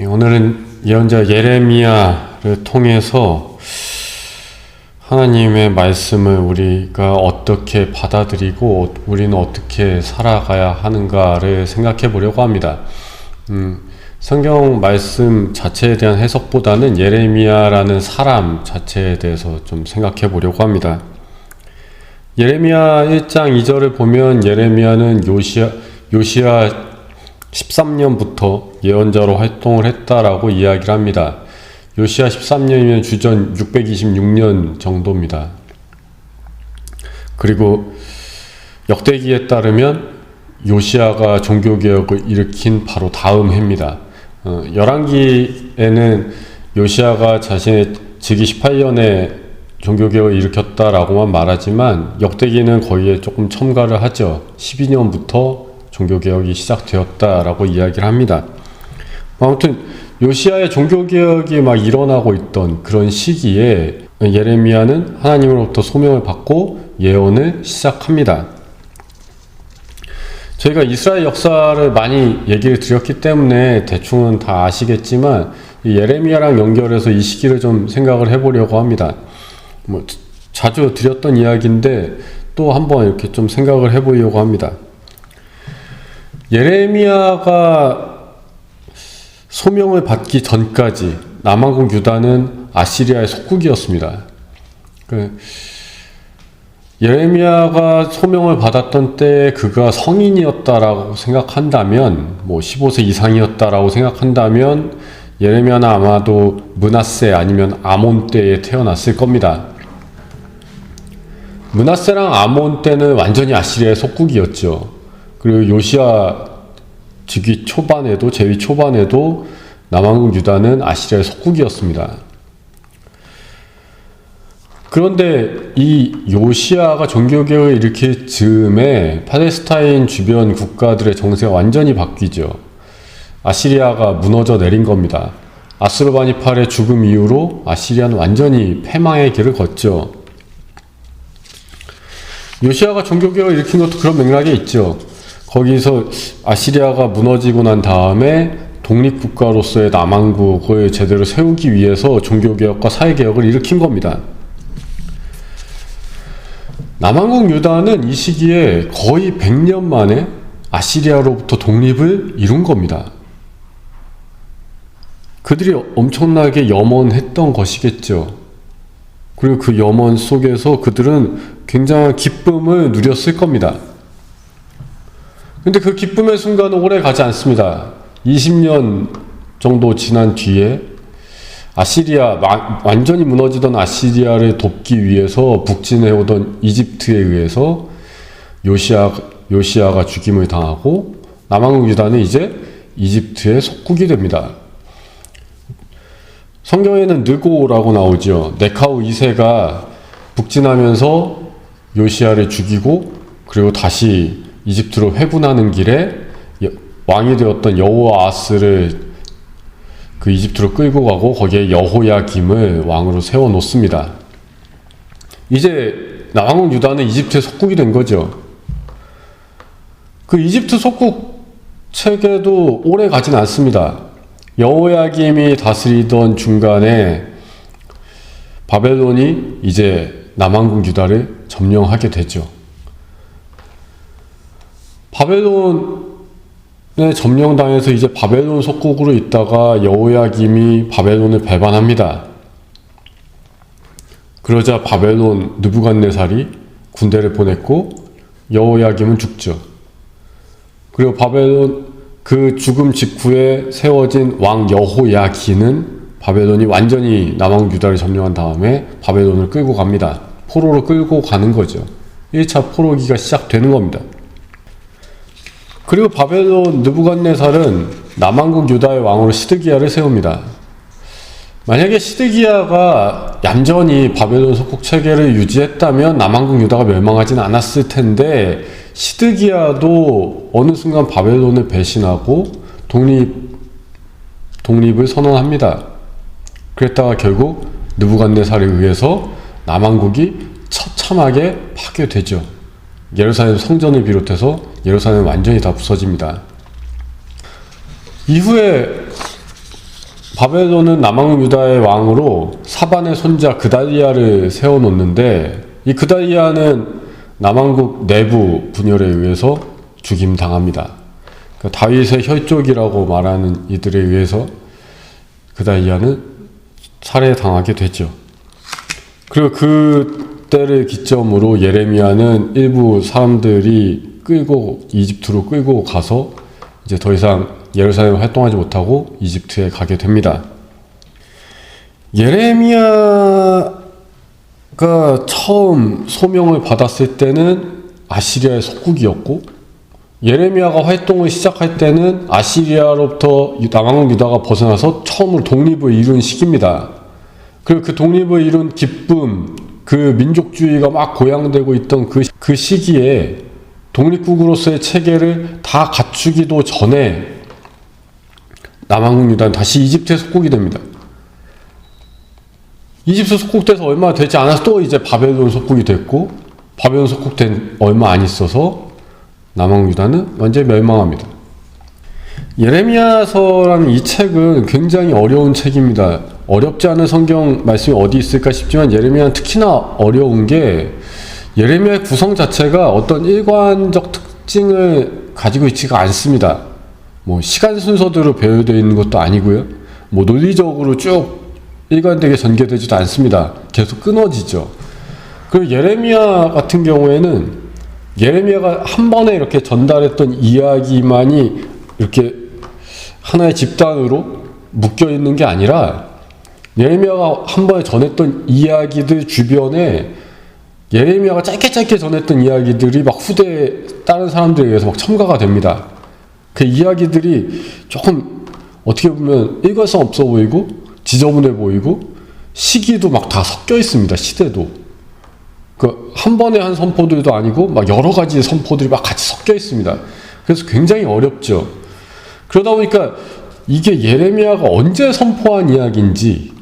예, 오늘은 예언자 예레미야를 통해서 하나님의 말씀을 우리가 어떻게 받아들이고 우리는 어떻게 살아가야 하는가를 생각해 보려고 합니다. 음, 성경 말씀 자체에 대한 해석보다는 예레미야라는 사람 자체에 대해서 좀 생각해 보려고 합니다. 예레미야 1장 2절을 보면 예레미야는 요시야, 요시야 13년부터 예언자로 활동을 했다라고 이야기를 합니다. 요시야 13년이면 주전 626년 정도입니다. 그리고 역대기에 따르면 요시야가 종교개혁을 일으킨 바로 다음 해입니다. 어, 열왕기에는 요시야가 자신의 즉위 18년에 종교개혁을 일으켰다라고만 말하지만 역대기는 거기에 조금 첨가를 하죠. 12년부터 종교개혁이 시작되었다라고 이야기를 합니다. 아무튼 요시아의 종교개혁이 막 일어나고 있던 그런 시기에 예레미야는 하나님으로부터 소명을 받고 예언을 시작합니다. 저희가 이스라엘 역사를 많이 얘기를 드렸기 때문에 대충은 다 아시겠지만 예레미야랑 연결해서 이 시기를 좀 생각을 해보려고 합니다. 뭐 자주 드렸던 이야기인데 또 한번 이렇게 좀 생각을 해보려고 합니다. 예레미야가 소명을 받기 전까지 남한국 유다는 아시리아의 속국이었습니다. 그 예레미야가 소명을 받았던 때 그가 성인이었다라고 생각한다면, 뭐 15세 이상이었다라고 생각한다면 예레미야는 아마도 문하세 아니면 아몬 때에 태어났을 겁니다. 문하세랑 아몬 때는 완전히 아시리아의 속국이었죠. 그리고 요시아 즉위 초반에도 제위 초반에도 남한국 유다는 아시리아의 속국이었습니다. 그런데 이 요시아가 종교개혁을 일으킬 즈음에 팔레스타인 주변 국가들의 정세가 완전히 바뀌죠. 아시리아가 무너져 내린 겁니다. 아스르바니팔의 죽음 이후로 아시리아는 완전히 패망의 길을 걷죠. 요시아가 종교개혁을 일으킨 것도 그런 맥락에 있죠. 거기서 아시리아가 무너지고 난 다음에 독립국가로서의 남한국을 제대로 세우기 위해서 종교개혁과 사회개혁을 일으킨 겁니다. 남한국 유다는 이 시기에 거의 100년 만에 아시리아로부터 독립을 이룬 겁니다. 그들이 엄청나게 염원했던 것이겠죠. 그리고 그 염원 속에서 그들은 굉장한 기쁨을 누렸을 겁니다. 근데 그 기쁨의 순간은 오래 가지 않습니다. 20년 정도 지난 뒤에 아시리아 완전히 무너지던 아시리아를 돕기 위해서 북진해 오던 이집트에 의해서 요시아 요시아가 죽임을 당하고 남한국 유다는 이제 이집트의 속국이 됩니다. 성경에는 느고라고 나오죠. 네카우 2세가 북진하면서 요시아를 죽이고 그리고 다시 이집트로 회군하는 길에 왕이 되었던 여호아스를 그 이집트로 끌고 가고 거기에 여호야김을 왕으로 세워 놓습니다. 이제 남한국 유다는 이집트의 속국이 된 거죠. 그 이집트 속국 체계도 오래 가진 않습니다. 여호야김이 다스리던 중간에 바벨론이 이제 남한국 유다를 점령하게 되죠. 바벨론에 점령당해서 이제 바벨론 속국으로 있다가 여호야김이 바벨론을 배반합니다. 그러자 바벨론 느부갓네살이 군대를 보냈고 여호야김은 죽죠. 그리고 바벨론 그 죽음 직후에 세워진 왕 여호야기는 바벨론이 완전히 남왕 유다를 점령한 다음에 바벨론을 끌고 갑니다. 포로로 끌고 가는 거죠. 1차 포로기가 시작되는 겁니다. 그리고 바벨론 느부갓네살은 남한국 유다의 왕으로 시드기야를 세웁니다. 만약에 시드기야가 얌전히 바벨론 속국 체계를 유지했다면 남한국 유다가 멸망하진 않았을 텐데 시드기야도 어느 순간 바벨론을 배신하고 독립 독립을 선언합니다. 그랬다가 결국 느부갓네살에 의해서 남한국이 처참하게 파괴되죠. 예루살렘 성전을 비롯해서 예루살렘 완전히 다 부서집니다. 이후에 바벨론은 남왕 유다의 왕으로 사반의 손자 그다리아를 세워놓는데 이 그다리아는 남왕국 내부 분열에 의해서 죽임 당합니다. 그러니까 다윗의 혈족이라고 말하는 이들에 의해서 그다리아는 살해당하게 되죠. 그리고 그 때를 기점으로 예레미야는 일부 사람들이 끌고 이집트로 끌고 가서 이제 더 이상 예루살렘에 활동하지 못하고 이집트에 가게 됩니다. 예레미야가 처음 소명을 받았을 때는 아시리아의 속국이었고 예레미야가 활동을 시작할 때는 아시리아로부터 남왕국 유다가 벗어나서 처음으로 독립을 이룬 시기입니다. 그리고 그 독립을 이룬 기쁨, 그 민족주의가 막 고양되고 있던 그, 그 시기에 독립국으로서의 체계를 다 갖추기도 전에 남왕국 유다는 다시 이집트의 속국이 됩니다. 이집트 속국돼서 얼마 되지 않아서 또 이제 바벨론 속국이 됐고 바벨론 속국된 얼마 안 있어서 남왕 유다는 완전히 멸망합니다. 예레미야서라는 이 책은 굉장히 어려운 책입니다. 어렵지 않은 성경 말씀이 어디 있을까 싶지만 예레미야는 특히나 어려운 게 예레미야의 구성 자체가 어떤 일관적 특징을 가지고 있지가 않습니다. 뭐 시간 순서대로 배열되어 있는 것도 아니고요. 뭐 논리적으로 쭉 일관되게 전개되지도 않습니다. 계속 끊어지죠. 그리고 예레미야 같은 경우에는 예레미야가 한 번에 이렇게 전달했던 이야기만이 이렇게 하나의 집단으로 묶여 있는 게 아니라 예레미야가 한 번에 전했던 이야기들 주변에 예레미야가 짧게 짧게 전했던 이야기들이 막 후대 다른 사람들에 의해서 막 첨가가 됩니다. 그 이야기들이 조금 어떻게 보면 일관성 없어 보이고 지저분해 보이고 시기도 막 다 섞여 있습니다. 시대도. 그 한 번에 한 선포들도 아니고 막 여러 가지 선포들이 막 같이 섞여 있습니다. 그래서 굉장히 어렵죠. 그러다 보니까 이게 예레미야가 언제 선포한 이야기인지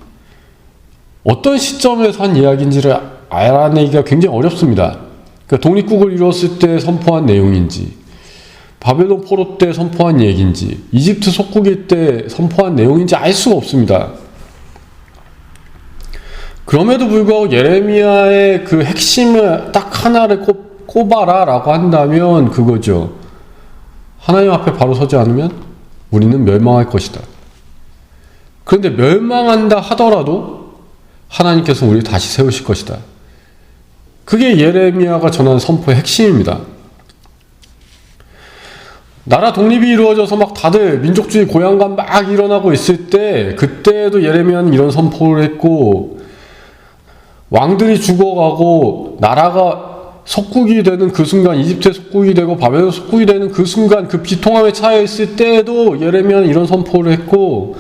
어떤 시점에서 한 이야기인지를 알아내기가 굉장히 어렵습니다. 그러니까 독립국을 이루었을 때 선포한 내용인지 바벨론 포로 때 선포한 얘기인지 이집트 속국일 때 선포한 내용인지 알 수가 없습니다. 그럼에도 불구하고 예레미야의 그 핵심을 딱 하나를 꼽, 꼽아라 라고 한다면 그거죠. 하나님 앞에 바로 서지 않으면 우리는 멸망할 것이다. 그런데 멸망한다 하더라도 하나님께서 우리를 다시 세우실 것이다. 그게 예레미야가 전한 선포의 핵심입니다. 나라 독립이 이루어져서 막 다들 민족주의 고향감 막 일어나고 있을 때 그때도 예레미야는 이런 선포를 했고 왕들이 죽어가고 나라가 속국이 되는 그 순간 이집트의 속국이 되고 바벨론 속국이 되는 그 순간 그 비통함에 차여 있을 때에도 예레미야는 이런 선포를 했고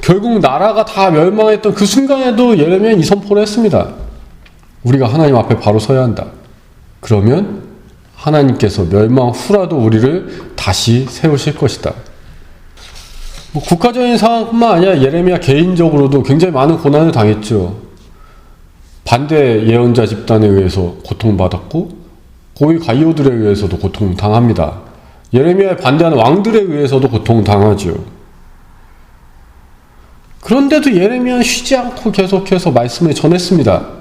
결국 나라가 다 멸망했던 그 순간에도 예레미야는 이 선포를 했습니다. 우리가 하나님 앞에 바로 서야 한다. 그러면 하나님께서 멸망 후라도 우리를 다시 세우실 것이다. 뭐 국가적인 상황뿐만 아니라 예레미야 개인적으로도 굉장히 많은 고난을 당했죠. 반대 예언자 집단에 의해서 고통받았고 고위 가이오들에 의해서도 고통당합니다. 예레미야에 반대하는 왕들에 의해서도 고통당하죠. 그런데도 예레미야는 쉬지 않고 계속해서 말씀을 전했습니다.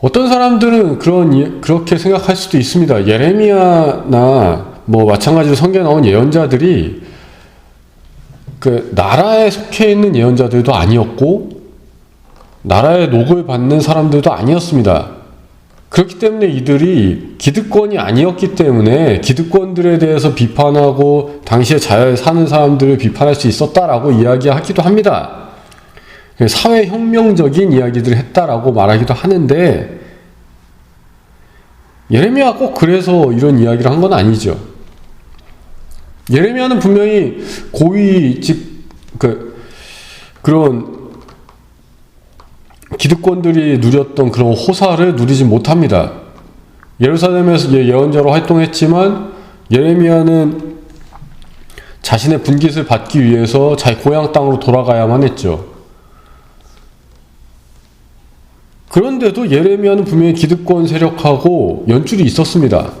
어떤 사람들은 그런 그렇게 생각할 수도 있습니다. 예레미야나 뭐 마찬가지로 성경에 나온 예언자들이 그 나라에 속해 있는 예언자들도 아니었고 나라의 녹을 받는 사람들도 아니었습니다. 그렇기 때문에 이들이 기득권이 아니었기 때문에 기득권들에 대해서 비판하고 당시에 잘 사는 사람들을 비판할 수 있었다라고 이야기하기도 합니다. 사회혁명적인 이야기들을 했다라고 말하기도 하는데 예레미야 꼭 그래서 이런 이야기를 한 건 아니죠. 예레미야는 분명히 고위직 그 그런 기득권들이 누렸던 그런 호사를 누리지 못합니다. 예루살렘에서 예언자로 활동했지만 예레미야는 자신의 분깃을 받기 위해서 자기 고향 땅으로 돌아가야만 했죠. 그런데도 예레미야는 분명히 기득권 세력하고 연줄이 있었습니다.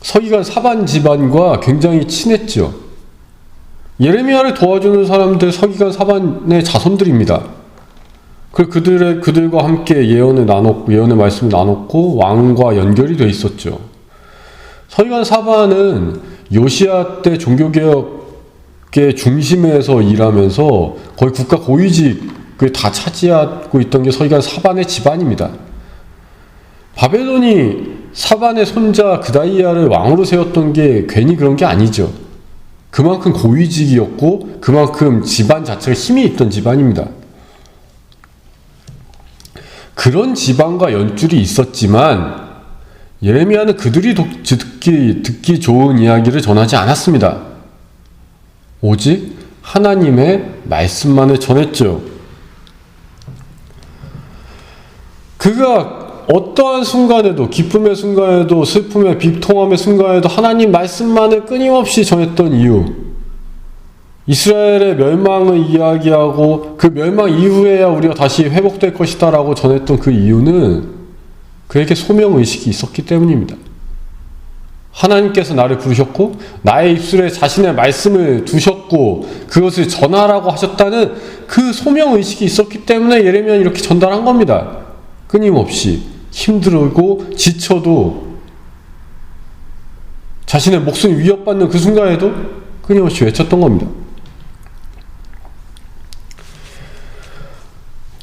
서기관 사반 집안과 굉장히 친했죠. 예레미야를 도와주는 사람들 서기관 사반의 자손들입니다. 그 그들의 그들과 함께 예언을 나눴고 예언의 말씀을 나눴고 왕과 연결이 돼 있었죠. 서기관 사반은 요시아 때 종교개혁의 중심에서 일하면서 거의 국가 고위직을 다 차지하고 있던 게 서기관 사반의 집안입니다. 바벨론이 사반의 손자 그다이아를 왕으로 세웠던 게 괜히 그런 게 아니죠. 그만큼 고위직이었고 그만큼 집안 자체가 힘이 있던 집안입니다. 그런 집안과 연줄이 있었지만 예레미야는 그들이 독- 듣기 듣기 좋은 이야기를 전하지 않았습니다. 오직 하나님의 말씀만을 전했죠. 그가 어떠한 순간에도 기쁨의 순간에도 슬픔의 비통함의 순간에도 하나님 말씀만을 끊임없이 전했던 이유 이스라엘의 멸망을 이야기하고 그 멸망 이후에야 우리가 다시 회복될 것이다 라고 전했던 그 이유는 그에게 소명 의식이 있었기 때문입니다. 하나님께서 나를 부르셨고 나의 입술에 자신의 말씀을 두셨고 그것을 전하라고 하셨다는 그 소명 의식이 있었기 때문에 예레미야는 이렇게 전달한 겁니다. 끊임없이 힘들고 지쳐도 자신의 목숨이 위협받는 그 순간에도 끊임없이 외쳤던 겁니다.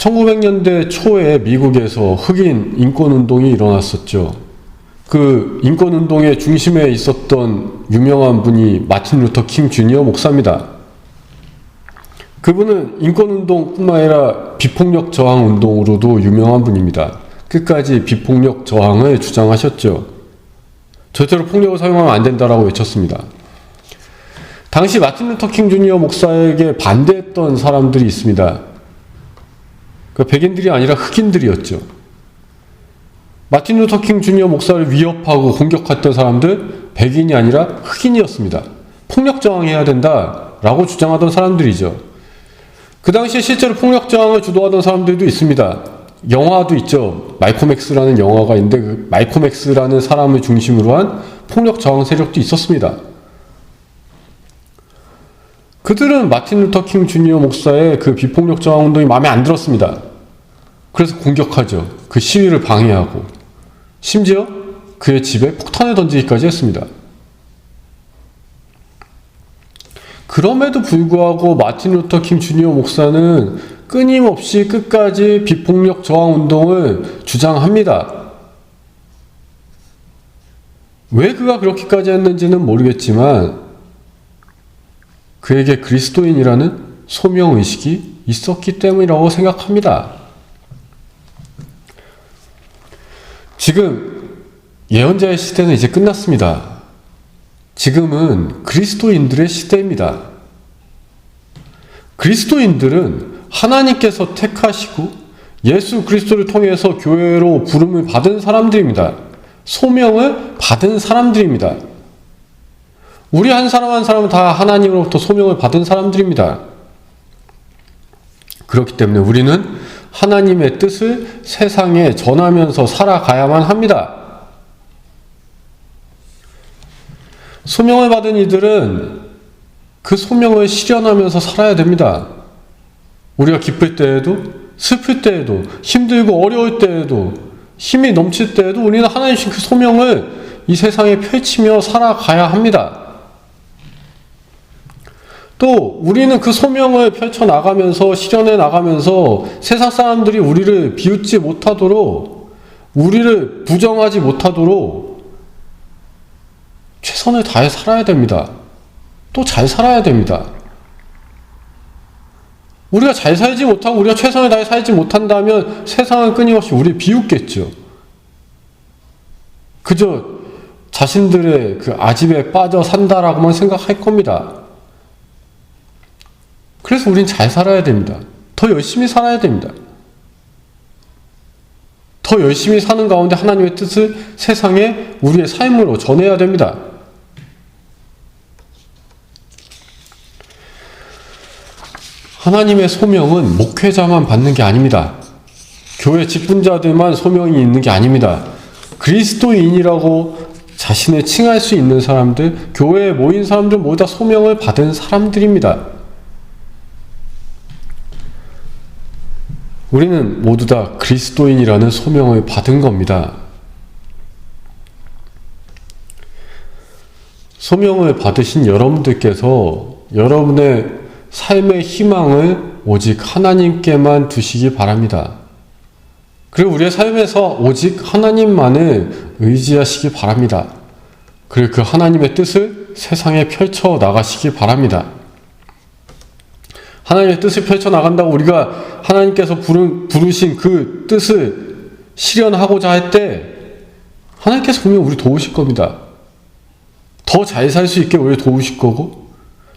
1900년대 초에 미국에서 흑인 인권운동이 일어났었죠. 그 인권운동의 중심에 있었던 유명한 분이 마틴 루터 킹 주니어 목사입니다. 그분은 인권운동뿐만 아니라 비폭력 저항 운동으로도 유명한 분입니다. 끝까지 비폭력 저항을 주장하셨죠. 절대로 폭력을 사용하면 안 된다라고 외쳤습니다. 당시 마틴 루터 킹 주니어 목사에게 반대했던 사람들이 있습니다. 그 백인들이 아니라 흑인들이었죠. 마틴 루터 킹 주니어 목사를 위협하고 공격했던 사람들 백인이 아니라 흑인이었습니다. 폭력 저항해야 된다라고 주장하던 사람들이죠. 그 당시에 실제로 폭력 저항을 주도하던 사람들도 있습니다. 영화도 있죠. 엑스라는 영화가 있는데 그 엑스라는 사람을 중심으로 한 폭력 저항 세력도 있었습니다. 그들은 마틴 루터 킹 주니어 목사의 그 비폭력 저항 운동이 마음에 안 들었습니다. 그래서 공격하죠. 그 시위를 방해하고 심지어 그의 집에 폭탄을 던지기까지 했습니다. 그럼에도 불구하고 마틴 루터 킹 주니어 목사는 끊임없이 끝까지 비폭력 저항 운동을 주장합니다. 왜 그가 그렇게까지 했는지는 모르겠지만 그에게 그리스도인이라는 소명 의식이 있었기 때문이라고 생각합니다. 지금 예언자의 시대는 이제 끝났습니다. 지금은 그리스도인들의 시대입니다. 그리스도인들은 하나님께서 택하시고 예수 그리스도를 통해서 교회로 부름을 받은 사람들입니다. 소명을 받은 사람들입니다. 우리 한 사람 한 사람은 다 하나님으로부터 소명을 받은 사람들입니다. 그렇기 때문에 우리는 하나님의 뜻을 세상에 전하면서 살아가야만 합니다. 소명을 받은 이들은 그 소명을 실현하면서 살아야 됩니다. 우리가 기쁠 때에도, 슬플 때에도, 힘들고 어려울 때에도, 힘이 넘칠 때에도 우리는 하나님 주신 그 소명을 이 세상에 펼치며 살아가야 합니다. 또 우리는 그 소명을 펼쳐 나가면서 실현해 나가면서 세상 사람들이 우리를 비웃지 못하도록 우리를 부정하지 못하도록 최선을 다해 살아야 됩니다. 또 잘 살아야 됩니다. 우리가 잘 살지 못하고 우리가 최선을 다해 살지 못한다면 세상은 끊임없이 우리를 비웃겠죠. 그저 자신들의 그 아집에 빠져 산다라고만 생각할 겁니다. 그래서 우린 잘 살아야 됩니다. 더 열심히 살아야 됩니다. 더 열심히 사는 가운데 하나님의 뜻을 세상에 우리의 삶으로 전해야 됩니다. 하나님의 소명은 목회자만 받는 게 아닙니다. 교회 직분자들만 소명이 있는 게 아닙니다. 그리스도인이라고 자신을 칭할 수 있는 사람들, 교회에 모인 사람들 모두 다 소명을 받은 사람들입니다. 우리는 모두 다 그리스도인이라는 소명을 받은 겁니다. 소명을 받으신 여러분들께서 여러분의 삶의 희망을 오직 하나님께만 두시기 바랍니다. 그리고 우리의 삶에서 오직 하나님만을 의지하시기 바랍니다. 그리고 그 하나님의 뜻을 세상에 펼쳐 나가시기 바랍니다. 하나님의 뜻을 펼쳐 나간다고 우리가 하나님께서 부른, 부르신 그 뜻을 실현하고자 할 때 하나님께서 분명 우리 도우실 겁니다. 더 잘 살 수 있게 우리 도우실 거고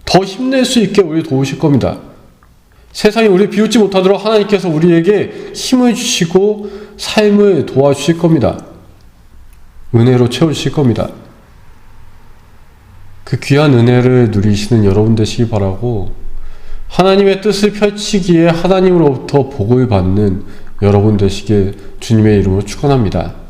더 힘낼 수 있게 우리 도우실 겁니다. 세상이 우리 비웃지 못하도록 하나님께서 우리에게 힘을 주시고 삶을 도와주실 겁니다. 은혜로 채우실 겁니다. 그 귀한 은혜를 누리시는 여러분 되시기 바라고 하나님의 뜻을 펼치기에 하나님으로부터 복을 받는 여러분 되시길 주님의 이름으로 축원합니다.